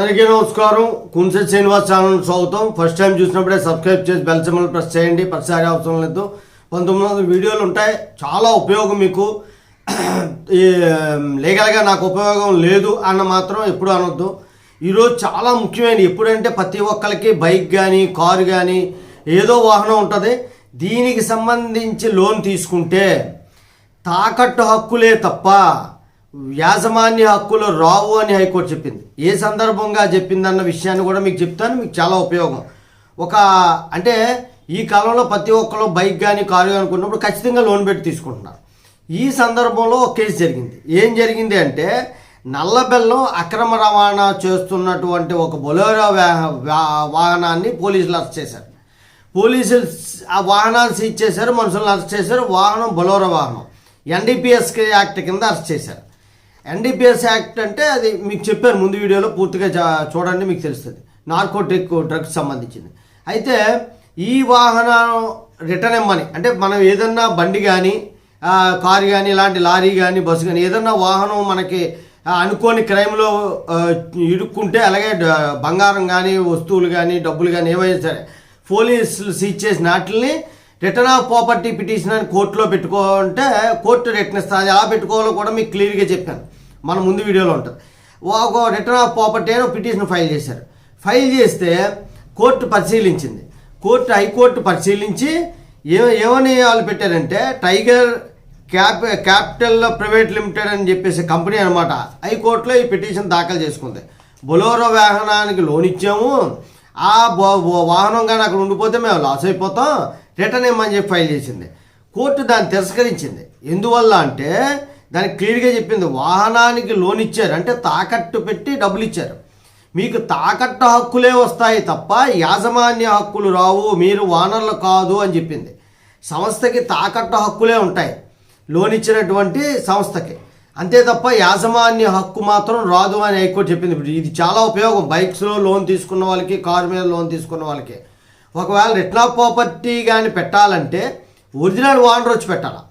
అందరికీ నమస్కారం. కుంసెట్ శ్రీనివాస్ ఛానల్ స్వాగతం. ఫస్ట్ టైం చూసినప్పుడే సబ్స్క్రైబ్ చేసి బెల్ సింబల్ ప్రెస్ చేయండి. ప్రతిసారి అవసరం లేదు. పంతొమ్మిది వందల వీడియోలు ఉంటాయి. చాలా ఉపయోగం మీకు. ఈ లీగల్గా నాకు ఉపయోగం లేదు అన్న మాత్రం ఎప్పుడు అనొద్దు. ఈరోజు చాలా ముఖ్యమైనది. ఎప్పుడంటే ప్రతి ఒక్కరికి బైక్ కానీ కారు కానీ ఏదో వాహనం ఉంటుంది. దీనికి సంబంధించి లోన్ తీసుకుంటే తాకట్టు హక్కులే తప్ప యాజమాన్య హక్కులు రావు అని హైకోర్టు చెప్పింది. ఏ సందర్భంగా చెప్పిందన్న విషయాన్ని కూడా మీకు చెప్తాను మీకు చాలా ఉపయోగం. ఒక అంటే ఈ కాలంలో ప్రతి ఒక్కరు బైక్ కానీ కారు అనుకున్నప్పుడు ఖచ్చితంగా లోన్ పెట్టి తీసుకుంటున్నారు. ఈ సందర్భంలో ఒక కేసు జరిగింది. ఏం జరిగింది అంటే నల్లబెల్లం అక్రమ రవాణా చేస్తున్నటువంటి ఒక బొలోరో వా- వాహనాన్ని పోలీసులు అరెస్ట్ చేశారు. పోలీసులు ఆ వాహనాన్ని సీజ్ చేశారు మనుషులను అరెస్ట్ చేశారు వాహనం బొలోరో వాహనం. ఎన్డీపీఎస్ యాక్ట్ కింద అరెస్ట్ చేశారు. ఎన్డీపీఎస్ యాక్ట్ అంటే అది మీకు చెప్పాను ముందు వీడియోలో పూర్తిగా చూడండి మీకు తెలుస్తుంది. నార్కోటిక్ డ్రగ్స్ సంబంధించింది. అయితే ఈ వాహనం రిటర్న్ ఇమ్మని అంటే మనం ఏదన్నా బండి కానీ కారు కానీ ఇలాంటి లారీ కానీ బస్సు కానీ ఏదన్నా వాహనం మనకి అనుకోని క్రైమ్లో ఇడుక్కుంటే ఇరుక్కుంటే అలాగే బంగారం కానీ వస్తువులు కానీ డబ్బులు కానీ ఏవైనా సరే పోలీసులు సీజ్ చేసిన వాటిని రిటర్న్ ఆఫ్ ప్రాపర్టీ పిటిషన్ అని కోర్టులో పెట్టుకోవాలంటే కోర్టు రిటర్న్ ఇస్తుంది ఎలా పెట్టుకోవాలో కూడా మీకు క్లియర్గా చెప్పాను. మన ముందు వీడియోలో ఉంటుంది. ఒక రిటర్న్ ఆఫ్ ప్రాపర్టీ అని పిటిషన్ ఫైల్ చేశారు. ఫైల్ చేస్తే కోర్టు పరిశీలించింది. కోర్టు హైకోర్టు పరిశీలించి ఏ ఏమని వాళ్ళు పెట్టారంటే tiger cap capital private limited అని చెప్పేసి కంపెనీ అనమాట హైకోర్టులో ఈ పిటిషన్ దాఖలు చేసుకుంది. బొలోరో వాహనానికి లోన్ ఇచ్చాము. ఆ వాహనం కానీ అక్కడ ఉండిపోతే మేము లాస్ అయిపోతాం. రిటర్న్ ఇమ్మని చెప్పి ఫైల్ చేసింది. కోర్టు దాన్ని తిరస్కరించింది. ఎందువల్ల అంటే దానికి క్లియర్గా చెప్పింది వాహనానికి లోన్ ఇచ్చారు. అంటే తాకట్టు పెట్టి డబ్బులు ఇచ్చారు. మీకు తాకట్టు హక్కులే వస్తాయి తప్ప యాజమాన్య హక్కులు రావు మీరు వానర్లు కాదు అని చెప్పింది. సంస్థకి తాకట్టు హక్కులే ఉంటాయి. లోన్ ఇచ్చినటువంటి సంస్థకి. అంతే తప్ప యాజమాన్య హక్కు మాత్రం రాదు అని హైకోర్టు చెప్పింది. ఇప్పుడు ఇది చాలా ఉపయోగం. బైక్స్లో లోన్ తీసుకున్న వాళ్ళకి కారు మీద లోన్ తీసుకున్న వాళ్ళకి. ఒకవేళ రిటర్న్ ఆఫ్ ప్రాపర్టీ కానీ పెట్టాలంటే ఒరిజినల్ ఓనర్ వచ్చి పెట్టాలా.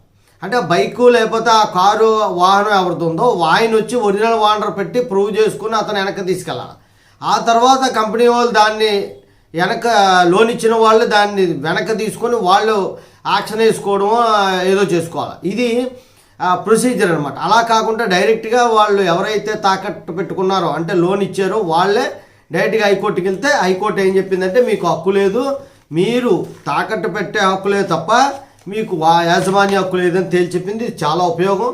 అంటే బైకు లేకపోతే ఆ కారు వాహనం ఎవరిది ఉందో ఆయన వచ్చి ఒరిజినల్ ఓనర్ పెట్టి ప్రూవ్ చేసుకుని అతను వెనక్కి తీసుకెళ్ళాలి. ఆ తర్వాత కంపెనీ వాళ్ళు దాన్ని వెనక లోన్ ఇచ్చిన వాళ్ళు దాన్ని వెనక్కి తీసుకొని వాళ్ళు యాక్షన్ వేసుకోవడం ఏదో చేసుకోవాలి. ఇది ప్రొసీజర్ అనమాట అలా కాకుండా డైరెక్ట్గా వాళ్ళు ఎవరైతే తాకట్టు పెట్టుకున్నారో అంటే లోన్ ఇచ్చారో వాళ్ళే డైరెక్ట్గా హైకోర్టుకి వెళ్తే హైకోర్టు ఏం చెప్పిందంటే మీకు హక్కు లేదు మీరు తాకట్టు పెట్టే హక్కు లేదు తప్ప మీకు వా- యాజమాన్య హక్కు లేదని తేల్చి చెప్పింది చాలా ఉపయోగం.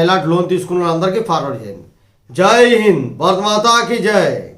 ఇలాంటి లోన్ తీసుకున్న వాళ్ళందరికీ ఫార్వర్డ్ చేయండి. జై హింద్. భారత మాతాకి జై.